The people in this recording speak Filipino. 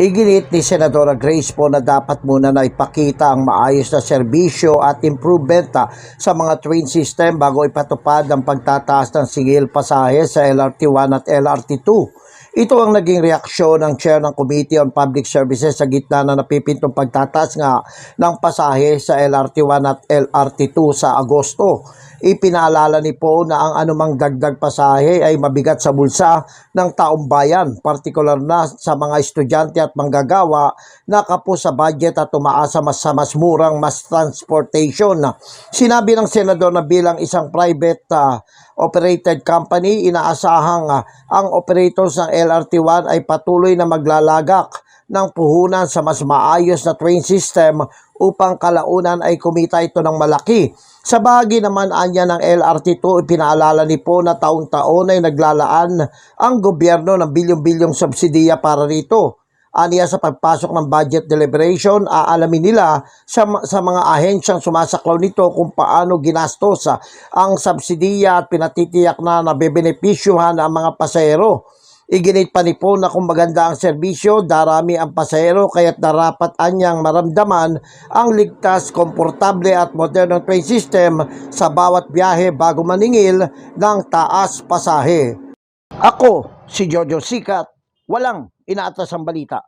Iginit ni Senadora Grace po na dapat muna na ipakita ang maayos na serbisyo at improvement ah, sa mga train system bago ipatupad ang pagtataas ng singil pasahe sa LRT1 at LRT2. Ito ang naging reaksyon ng chair ng Committee on Public Services sa gitna na napipintong pagtataas nga ng pasahe sa LRT1 at LRT2 sa Agosto. Ipinaalala ni Po na ang anumang dagdag pasahe ay mabigat sa bulsa ng taong bayan, partikular na sa mga estudyante at manggagawa na kapos sa budget at umaasa mas sa mas murang mas transportation. Sinabi ng senador na bilang isang private ah, operated company, inaasahang ah, ang operators ng LRT1 ay patuloy na maglalagak ng puhunan sa mas maayos na train system upang kalaunan ay kumita ito ng malaki. Sa bahagi naman anya ng LRT2, ipinaalala ni po na taong-taon ay naglalaan ang gobyerno ng bilyong-bilyong subsidiya para rito. Aniya sa pagpasok ng budget deliberation, aalamin nila sa, sa mga ahensyang sumasaklaw nito kung paano ginastos ang subsidiya at pinatitiyak na nabebenepisyuhan ang mga pasahero. Iginit pa ni po na kung maganda ang serbisyo, darami ang pasahero kaya't darapat anyang maramdaman ang ligtas, komportable at modernong train system sa bawat biyahe bago maningil ng taas pasahe. Ako, si Jojo Sikat, walang inaatas ang balita.